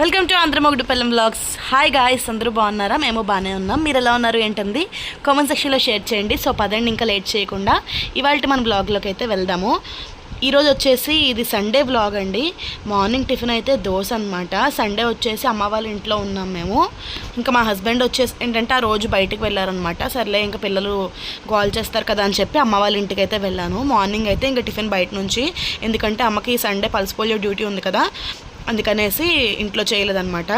Welcome to ఆంధ్రమొగుడుపల్లం blogs hi guys అందరూ బాగున్నారా? మేము బాగానే ఉన్నాం. మీరు ఎలా ఉన్నారు ఏంటంది? కామెంట్ సెక్షన్లో షేర్ చేయండి. సో పదండి ఇంకా లేట్ చేయకుండా ఇవాళ మన బ్లాగ్లోకి అయితే వెళ్దాము. ఈరోజు వచ్చేసి ఇది సండే బ్లాగ్ అండి. మార్నింగ్ టిఫిన్ అయితే దోశ అనమాట సండే వచ్చేసి అమ్మ వాళ్ళ ఇంట్లో ఉన్నాం మేము. ఇంకా మా హస్బెండ్ వచ్చేసి ఏంటంటే ఆ రోజు బయటికి వెళ్ళారనమాట సర్లే ఇంకా పిల్లలు గోల్ చేస్తారు కదా అని చెప్పి అమ్మ వాళ్ళ ఇంటికి అయితే వెళ్ళాను. మార్నింగ్ అయితే ఇంకా టిఫిన్ బయట నుంచి. ఎందుకంటే అమ్మకి సండే పల్స్ పోలియో డ్యూటీ ఉంది కదా. అందుకనేసి ఇంట్లో చేయలేదన్నమాట.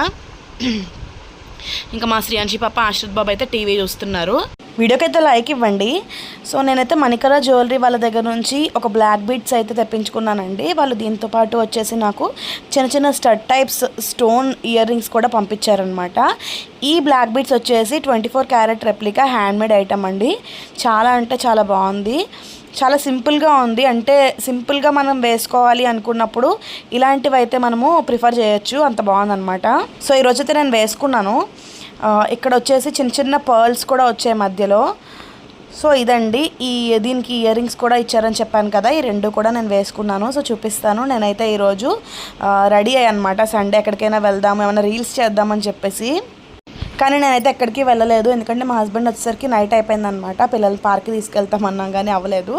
ఇంకా మా శ్రీయాంశి పాప ఆశ్రిత్ బాబు అయితే టీవీ చూస్తున్నారు. వీడియోకి అయితే లైక్ ఇవ్వండి. సో నేనైతే మణికర జ్యువెలరీ వాళ్ళ దగ్గర నుంచి ఒక బ్లాక్ బీడ్స్ అయితే తెప్పించుకున్నానండి. వాళ్ళు దీంతో పాటు వచ్చేసి నాకు చిన్న చిన్న stud types stone ear rings కూడా పంపించారనమాట ఈ బ్లాక్ బీడ్స్ వచ్చేసి twenty four carat replica handmade item అండి. చాలా అంటే చాలా బాగుంది. చాలా సింపుల్గా ఉంది. అంటే సింపుల్గా మనం వేసుకోవాలి అనుకున్నప్పుడు ఇలాంటివి అయితే మనము ప్రిఫర్ చేయొచ్చు. అంత బాగుందనమాట సో ఈరోజు అయితే నేను వేసుకున్నాను. ఇక్కడ వచ్చేసి చిన్న చిన్న పర్ల్స్ కూడా వచ్చాయి మధ్యలో. సో ఇదండి. ఈ దీనికి ఇయర్ రింగ్స్ కూడా ఇచ్చారని చెప్పాను కదా. ఈ రెండు కూడా నేను వేసుకున్నాను. సో చూపిస్తాను. నేనైతే ఈరోజు రెడీ అయ్యానమాట అనమాట సండే ఎక్కడికైనా వెళ్దాము ఏమైనా రీల్స్ చేద్దామని చెప్పేసి. కానీ నేనైతే ఎక్కడికి వెళ్ళలేదు. ఎందుకంటే మా హస్బెండ్ వచ్చేసరికి నైట్ అయిపోయింది అనమాట పిల్లలు పార్క్కి తీసుకెళ్తామన్నాం కానీ అవ్వలేదు.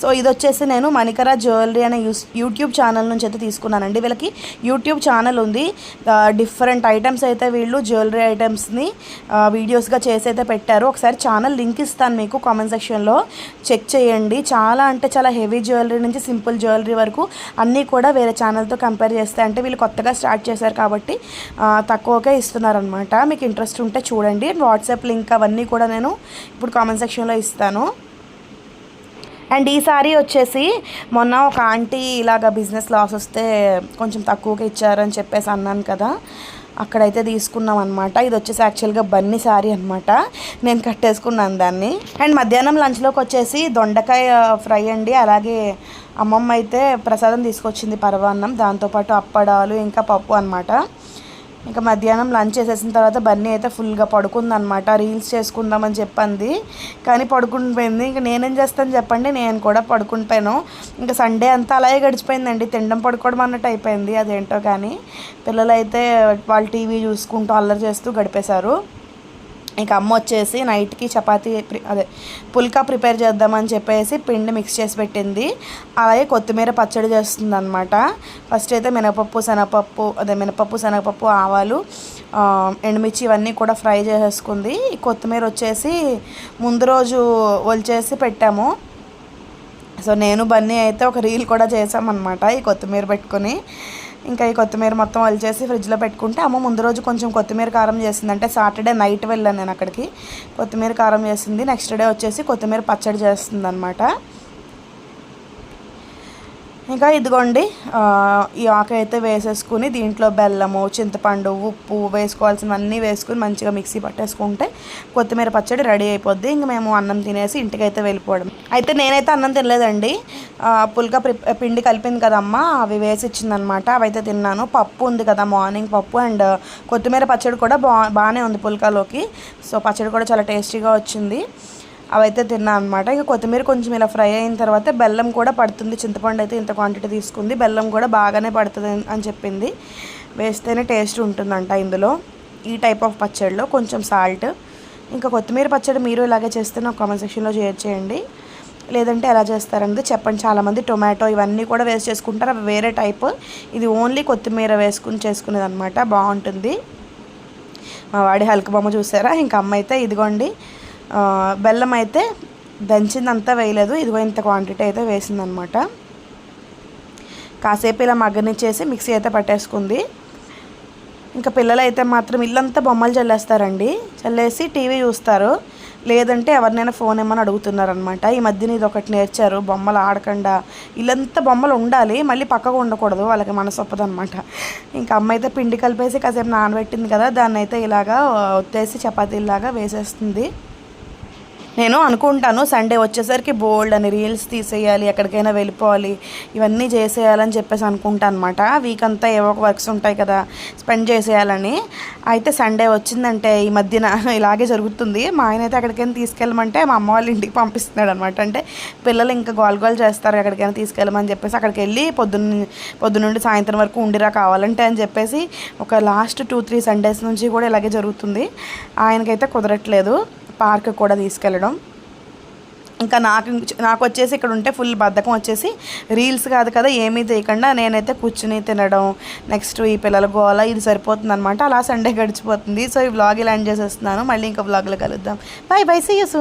సో ఇది వచ్చేసి నేను మణికర జ్యువెలరీ అనే యూస్ యూట్యూబ్ ఛానల్ నుంచి అయితే తీసుకున్నానండి. వీళ్ళకి యూట్యూబ్ ఛానల్ ఉంది. డిఫరెంట్ ఐటమ్స్ అయితే వీళ్ళు జ్యువెలరీ ఐటమ్స్ని వీడియోస్గా చేసి అయితే పెట్టారు. ఒకసారి ఛానల్ లింక్ ఇస్తాను మీకు కామెంట్ సెక్షన్లో. చెక్ చేయండి. చాలా అంటే చాలా హెవీ జ్యువెలరీ నుంచి సింపుల్ జ్యువెలరీ వరకు అన్నీ కూడా వేరే ఛానల్తో కంపేర్ చేస్తే అంటే వీళ్ళు కొత్తగా స్టార్ట్ చేశారు కాబట్టి ఆ, తక్కువకే ఇస్తున్నారనమాట. మీకు ఇంట్రెస్ట్ ఉంటే చూడండి. వాట్సాప్ లింక్ అవన్నీ కూడా నేను ఇప్పుడు కామెంట్ సెక్షన్లో ఇస్తాను. అండ్ ఈ సారీ వచ్చేసి మొన్న ఒక ఆంటీ ఇలాగ బిజినెస్ లాస్ వస్తే కొంచెం తక్కువగా ఇచ్చారని చెప్పేసి అన్నాను కదా. అక్కడైతే తీసుకున్నాం అనమాట ఇది వచ్చేసి యాక్చువల్గా బన్నీ శారీ అనమాట నేను కట్టేసుకున్నాను దాన్ని. అండ్ మధ్యాహ్నం లంచ్లోకి వచ్చేసి దొండకాయ ఫ్రై అండి. అలాగే అమ్మమ్మ అయితే ప్రసాదం తీసుకొచ్చింది పరవాన్నం దాంతోపాటు అప్పడాలు ఇంకా పప్పు అనమాట ఇంకా మధ్యాహ్నం లంచ్ చేసేసిన తర్వాత బన్నీ అయితే ఫుల్గా పడుకుందనమాట రీల్స్ చేసుకుందామని చెప్పింది. కానీ పడుకుండిపోయింది. ఇంకా నేనేం చేస్తాను చెప్పండి. నేను కూడా పడుకుంటాను. ఇంకా సండే అంతా అలాగే గడిచిపోయిందండి. తినడం పడుకోవడం అన్నట్టు అయిపోయింది. అదేంటో కానీ. పిల్లలు అయితే వాళ్ళు టీవీ చూసుకుంటూ అల్లరి చేస్తూ గడిపేశారు. ఇక అమ్మ వచ్చేసి నైట్కి చపాతీ ప్రి- అదే పుల్కా ప్రిపేర్ చేద్దామని చెప్పేసి పిండి మిక్స్ చేసి పెట్టింది. అలాగే కొత్తిమీర పచ్చడి చేస్తుంది అనమాట ఫస్ట్ అయితే మినపప్పు శనగపప్పు అదే మినపప్పు శనగపప్పు ఆవాలు ఎండుమిర్చి ఇవన్నీ కూడా ఫ్రై చేసేసుకుంది. కొత్తిమీర వచ్చేసి ముందు రోజు ఒలిచేసి పెట్టాము. సో నేను బన్నీ అయితే ఒక రీల్ కూడా చేసామన్నమాట ఈ కొత్తిమీర పెట్టుకొని. ఇంకా ఈ కొత్తిమీర మొత్తం వలిచేసి ఫ్రిడ్జ్లో పెట్టుకుంటే అమ్మ ముందు రోజు కొంచెం కొత్తిమీర కారం చేసింది అంటే సాటర్డే నైట్ వెళ్ళాను నేను అక్కడికి. కొత్తిమీర కారం చేసింది నెక్స్ట్ డే వచ్చేసి కొత్తిమీర పచ్చడి చేస్తుంది అనమాట ఇంకా ఇదిగోండి ఈ ఆకు అయితే వేసేసుకుని దీంట్లో బెల్లము చింతపండు ఉప్పు వేసుకోవాల్సినవన్నీ వేసుకుని మంచిగా మిక్సీ పట్టేసుకుంటే కొత్తిమీర పచ్చడి రెడీ అయిపోద్ది. ఇంక మేము అన్నం తినేసి ఇంటికి అయితే వెళ్ళిపోవడం. అయితే నేనైతే అన్నం తినలేదండి. పుల్క ప్రి పిండి కలిపింది కదమ్మా అవి వేసి ఇచ్చిందనమాట. అవి అయితే తిన్నాను. పప్పు ఉంది కదా మార్నింగ్ పప్పు అండ్ కొత్తిమీర పచ్చడి కూడా బా బాగానే ఉంది పుల్కలోకి. సో పచ్చడి కూడా చాలా టేస్టీగా వచ్చింది. అవైతే తిన్నా అనమాట ఇంకా కొత్తిమీర కొంచెం ఇలా ఫ్రై అయిన తర్వాత బెల్లం కూడా పడుతుంది. చింతపండు అయితే ఇంత క్వాంటిటీ తీసుకుంది. బెల్లం కూడా బాగానే పడుతుంది అని చెప్పింది. వేస్తేనే టేస్ట్ ఉంటుందంట ఇందులో. ఈ టైప్ ఆఫ్ పచ్చడిలో కొంచెం సాల్ట్ ఇంకా కొత్తిమీర పచ్చడి మీరు ఇలాగే చేస్తే నాకు కామెంట్ సెక్షన్లో షేర్ చేయండి. లేదంటే ఎలా చేస్తారనేది చెప్పండి. చాలామంది టొమాటో ఇవన్నీ కూడా వేస్ట్ చేసుకుంటారు. అవి వేరే టైప్ ఇది ఓన్లీ కొత్తిమీర వేసుకుని చేసుకునేది అనమాట బాగుంటుంది. మా వాడి హల్క్ బొమ్మ చూసారా? ఇంకా అమ్మ అయితే ఇదిగోండి. బెల్లం అయితే దంచిందంతా వేయలేదు. ఇదిగో ఇంత క్వాంటిటీ అయితే వేసిందనమాట కాసేపు ఇలా మగ్గనిచ్చేసి మిక్సీ అయితే పట్టేసుకుంది. ఇంకా పిల్లలు అయితే మాత్రం ఇల్లంతా బొమ్మలు చల్లేస్తారండి. చల్లేసి టీవీ చూస్తారు. లేదంటే ఎవరినైనా ఫోన్ ఏమని అడుగుతున్నారనమాట ఈ మధ్యన ఇది ఒకటి నేర్చారు. బొమ్మలు ఆడకుండా ఇల్లంతా బొమ్మలు ఉండాలి. మళ్ళీ పక్కకు ఉండకూడదు. వాళ్ళకి మనసు ఒప్పదనమాట ఇంకా అమ్మ అయితే పిండి కలిపేసి కాసేపు నానబెట్టింది కదా. దాన్ని అయితే ఇలాగా ఒత్తేసి చపాతీలాగా వేసేస్తుంది. నేను అనుకుంటాను సండే వచ్చేసరికి బోల్డ్ అని రీల్స్ తీసేయాలి ఎక్కడికైనా వెళ్ళిపోవాలి ఇవన్నీ చేసేయాలని చెప్పేసి అనుకుంటాను అనమాట వీక్ అంతా ఏవో ఒక వర్క్స్ ఉంటాయి కదా స్పెండ్ చేసేయాలని. అయితే సండే వచ్చిందంటే ఈ మధ్యన ఇలాగే జరుగుతుంది. మా ఆయన అయితే ఎక్కడికైనా తీసుకెళ్ళమంటే మా అమ్మ వాళ్ళ ఇంటికి పంపిస్తున్నాడు అనమాట అంటే పిల్లలు ఇంకా గోల్ గోల్ చేస్తారు ఎక్కడికైనా తీసుకెళ్ళమని చెప్పేసి అక్కడికి వెళ్ళి పొద్దున్న పొద్దున్నుండి సాయంత్రం వరకు ఉండిరా కావాలంటే అని చెప్పేసి ఒక లాస్ట్ టూ త్రీ సండేస్ నుంచి కూడా ఇలాగే జరుగుతుంది. ఆయనకైతే కుదరట్లేదు. పార్క్ కూడా తీసుకెళ్ళడం. ఇంకా నాకు నాకు వచ్చేసి ఇక్కడ ఉంటే ఫుల్ బద్ధకం వచ్చేసి రీల్స్ కాదు కదా ఏమీ చేయకుండా నేనైతే కూర్చుని తినడం నెక్స్ట్ ఈ పిల్లల గోల ఇది సరిపోతుంది అనమాట అలా సండే గడిచిపోతుంది. సో ఈ వ్లాగ్ ఇలా ఎండ్ చేసేస్తున్నాను. మళ్ళీ ఇంకా వ్లాగ్లో కలుద్దాం. Bye bye see you soon